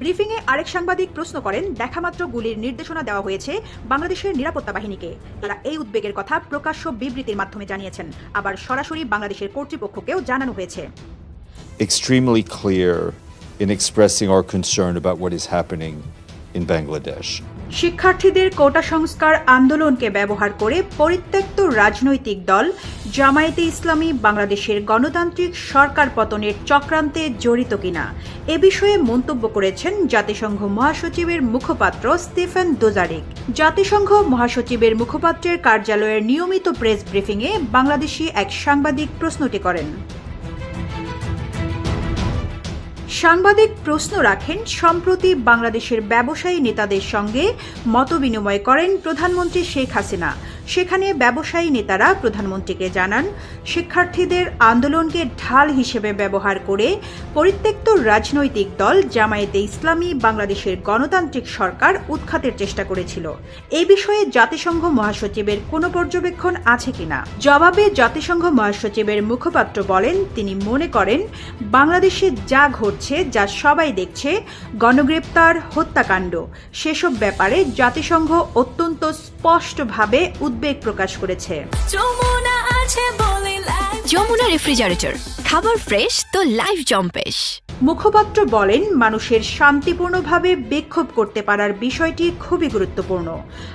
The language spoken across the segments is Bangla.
ব্রিফিংয়ে আরেক সাংবাদিক প্রশ্ন করেন, দেখামাত্র গুলির নির্দেশনা দেওয়া হয়েছে বাংলাদেশের নিরাপত্তা বাহিনীকে। তারা এই উদ্বেগের কথা প্রকাশ্য বিবৃতির মাধ্যমে জানিয়েছেন। আবার সরাসরি বাংলাদেশের কর্তৃপক্ষকেও জানানো হয়েছে। Extremely clear in expressing our concern about what is happening in Bangladesh. শিক্ষার্থীদের কোটা সংস্কার আন্দোলনকে ব্যবহার করে পরিত্যক্ত রাজনৈতিক দল জামায়াতে ইসলামী বাংলাদেশের গণতান্ত্রিক সরকার পতনের চক্রান্তে জড়িত কিনা, এ বিষয়ে মন্তব্য করেছেন জাতিসংঘ মহাসচিবের মুখপাত্র স্টিফেন দোজারিক জাতিসংঘ মহাসচিবের মুখপাত্রের কার্যালয়ের নিয়মিত প্রেস ব্রিফিংয়ে বাংলাদেশি এক সাংবাদিক প্রশ্নটি করেন সাংবাদিক প্রশ্ন রাখেন, সম্প্রতি বাংলাদেশের ব্যবসায়ী নেতাদের সঙ্গে মতবিনিময় করেন প্রধানমন্ত্রী শেখ হাসিনা। সেখানে ব্যবসায়ী নেতারা প্রধানমন্ত্রীকে জানান, শিক্ষার্থীদের আন্দোলনকে ঢাল হিসেবে ব্যবহার করে পরিত্যক্ত রাজনৈতিক দল জামায়াতে ইসলামী বাংলাদেশের গণতান্ত্রিক সরকার উৎখাতের চেষ্টা করেছিল। এ বিষয়ে জাতিসংঘ মহাসচিবের কোনো পর্যবেক্ষণ আছে কিনা? জবাবে জাতিসংঘ মহাসচিবের মুখপাত্র বলেন, তিনি মনে করেন, বাংলাদেশে যা ঘটছে যা সবাই দেখছে গণগ্রেপ্তার হত্যাকাণ্ড। সেসব ব্যাপারে জাতিসংঘ অত্যন্ত স্পষ্টভাবে উদ্বেগ প্রকাশ করেছে। যমুনা আছে বলে লাইফ যমুনা রেফ্রিজারেটর খাবার ফ্রেশ তো লাইফ জম্পেশ। মুখপাত্র বলেন, মানুষের শান্তিপূর্ণভাবে বিক্ষোভ করতে পারার বিষয়টি খুবই গুরুত্বপূর্ণ।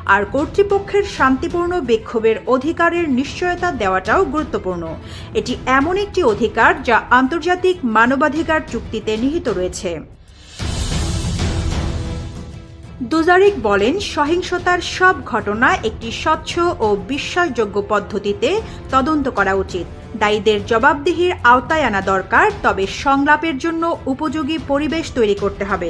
আর কর্তৃপক্ষের শান্তিপূর্ণ বিক্ষোভের অধিকারের নিশ্চয়তা দেওয়াটাও গুরুত্বপূর্ণ। এটি এমন একটি অধিকার যা আন্তর্জাতিক মানবাধিকার চুক্তিতে নিহিত রয়েছে। দুজারিক বলেন, সহিংসতার সব ঘটনা একটি স্বচ্ছ ও বিশ্বাসযোগ্য পদ্ধতিতে তদন্ত করা উচিত। দায়ীদের জবাবদিহির আওতায় আনা দরকার, তবে সংলাপের জন্য উপযোগী পরিবেশ তৈরি করতে হবে।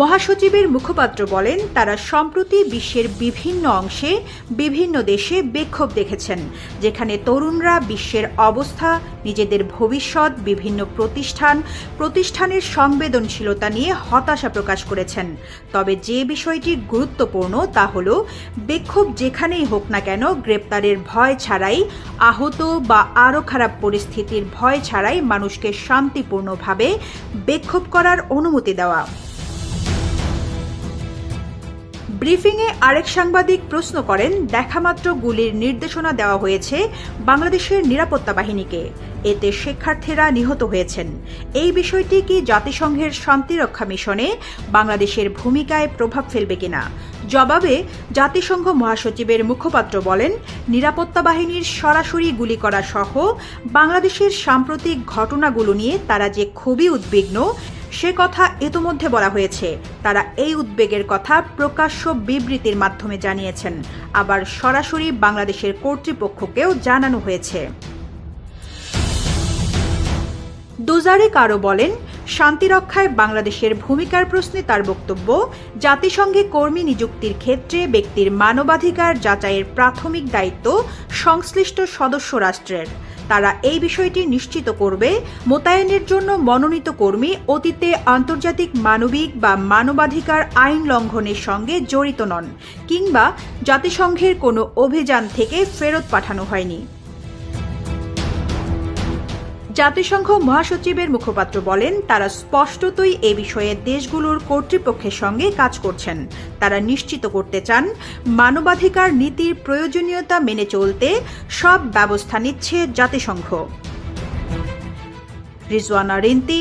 মহাসচিবের মুখপাত্র বলেন, তারা সম্প্রতি বিশ্বের বিভিন্ন অংশে বিভিন্ন দেশে বিক্ষোভ দেখেছেন, যেখানে তরুণরা বিশ্বের অবস্থা, নিজেদের ভবিষ্যৎ, বিভিন্ন প্রতিষ্ঠান, প্রতিষ্ঠানের সংবেদনশীলতা নিয়ে হতাশা প্রকাশ করেছেন। তবে যে বিষয়টি গুরুত্বপূর্ণ তা হল, বিক্ষোভ যেখানেই হোক না কেন গ্রেপ্তারের ভয় ছাড়াই, আহত বা আরও খারাপ পরিস্থিতির ভয় ছাড়াই মানুষকে শান্তিপূর্ণভাবে বিক্ষোভ করার অনুমতি দেওয়া। ব্রিফিংয়ে আরেক সাংবাদিক প্রশ্ন করেন, দেখামাত্র গুলির নির্দেশনা দেওয়া হয়েছে বাংলাদেশের নিরাপত্তা বাহিনীকে। এতে শিক্ষার্থীরা নিহত হয়েছেন। এই বিষয়টি কি জাতিসংঘের শান্তিরক্ষা মিশনে বাংলাদেশের ভূমিকায় প্রভাব ফেলবে কিনা? জবাবে জাতিসংঘ মহাসচিবের মুখপাত্র বলেন, নিরাপত্তা বাহিনীর সরাসরি গুলি করা সহ বাংলাদেশের সাম্প্রতিক ঘটনাগুলো নিয়ে তারা যে খুবই উদ্বিগ্ন সে কথা ইতোমধ্যে বলা হয়েছে। তারা এই উদ্বেগের কথা প্রকাশ্য বিবৃতির মাধ্যমে জানিয়েছেন। আবার সরাসরি বাংলাদেশের কর্তৃপক্ষকেও জানানো হয়েছে। দুজারিক আরও বলেন শান্তিরক্ষায় বাংলাদেশের ভূমিকার প্রশ্নে তার বক্তব্য, জাতিসংঘে কর্মী নিযুক্তির ক্ষেত্রে ব্যক্তির মানবাধিকার যাচাইয়ের প্রাথমিক দায়িত্ব সংশ্লিষ্ট সদস্য রাষ্ট্রের। তারা এই বিষয়টি নিশ্চিত করবে। মোতায়েনের জন্য মনোনীত কর্মী অতীতে আন্তর্জাতিক মানবিক বা মানবাধিকার আইন লঙ্ঘনের সঙ্গে জড়িত নন, কিংবা জাতিসংঘের কোনো অভিযান থেকে ফেরত পাঠানো হয়নি। জাতিসংঘ মহাসচিবের মুখপাত্র বলেন, তারা স্পষ্টতই এ বিষয়ে দেশগুলোর কর্তৃপক্ষের সঙ্গে কাজ করছেন। তারা নিশ্চিত করতে চান, মানবাধিকার নীতির প্রয়োজনীয়তা মেনে চলতে সব ব্যবস্থা নিচ্ছে জাতিসংঘ। রিজওয়ানা রিন্তি